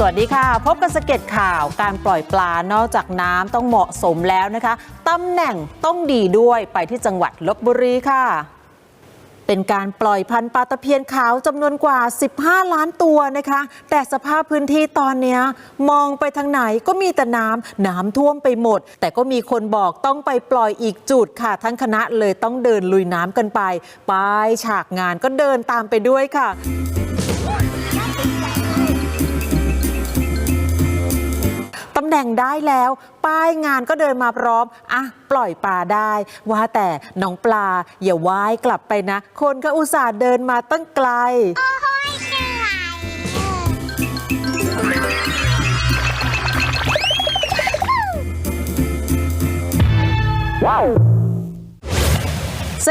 สวัสดีค่ะ พบกับสเก็ตข่าวการปล่อยปลานอกจากน้ำต้องเหมาะสมแล้วนะคะตำแหน่งต้องดีด้วยไปที่จังหวัดลบบุรีค่ะ เป็นการปล่อยพันธุ์ปลาตะเพียนขาวจำนวนกว่า 15 ล้านตัวนะคะ แต่สภาพพื้นที่ตอนนี้มองไปทางไหนก็มีแต่น้ำน้ำท่วมไปหมด แต่ก็มีคนบอกต้องไปปล่อยอีกจุดค่ะ ทั้งคณะเลยต้องเดินลุยน้ำกันไป ไปฉากงานก็เดินตามไปด้วยค่ะ แหน่งได้แล้ว ป้ายงานก็เดินมาพร้อมอะปล่อยปลาได้ ว่าแต่น้องปลาอย่าว่ายกลับไปนะ คนก็อุตส่าห์เดินมาตั้งไกล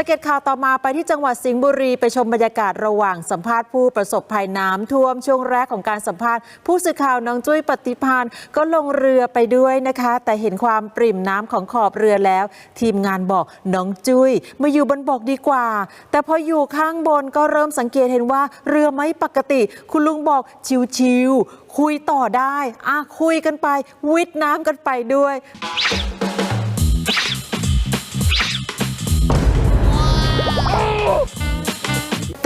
สเก็ตข่าวต่อมาไปที่จังหวัดสิงห์บุรีไปชมบรรยากาศระหว่างสัมภาษณ์ผู้ประสบภัยน้ำท่วมช่วงแรกของการสัมภาษณ์ ผู้สื่อข่าวน้องจุ้ยปฏิพานก็ลงเรือไปด้วยนะคะ แต่เห็นความปริ่มน้ำของขอบเรือแล้ว ทีมงานบอกน้องจุ้ยมาอยู่บนบกดีกว่า แต่พออยู่ข้างบนก็เริ่มสังเกตเห็นว่าเรือไม่ปกติ คุณลุงบอกชิวๆคุยต่อได้อะคุยกันไป วิดน้ำกันไปด้วย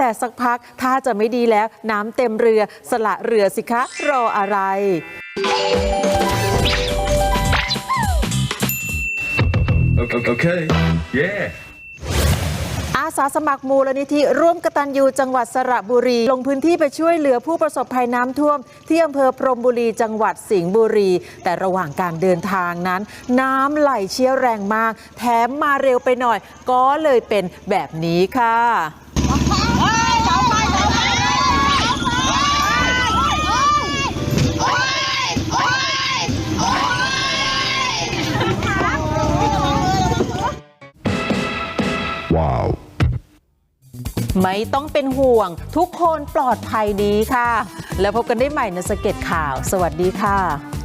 แต่สักพักถ้าจะไม่ดีแล้วน้ำเต็มเรือ สละเรือสิคะรออะไร Okay. okay. Yeah. อาสาสมัครมูลนิธิร่วมกตัญญูจังหวัดสระบุรี ลงพื้นที่ไปช่วยเหลือผู้ประสบภัยน้ำท่วม ที่อำเภอพรหมบุรีจังหวัดสิงห์บุรี แต่ระหว่างการเดินทางนั้น น้ำไหลเชี่ยวแรงมาก แถมมาเร็วไปหน่อย ก็เลยเป็นแบบนี้ค่ะ ไม่ต้องเป็นห่วง ทุกคนปลอดภัยดีค่ะ แล้วพบกันได้ใหม่ในสเก็ตข่าว สวัสดีค่ะ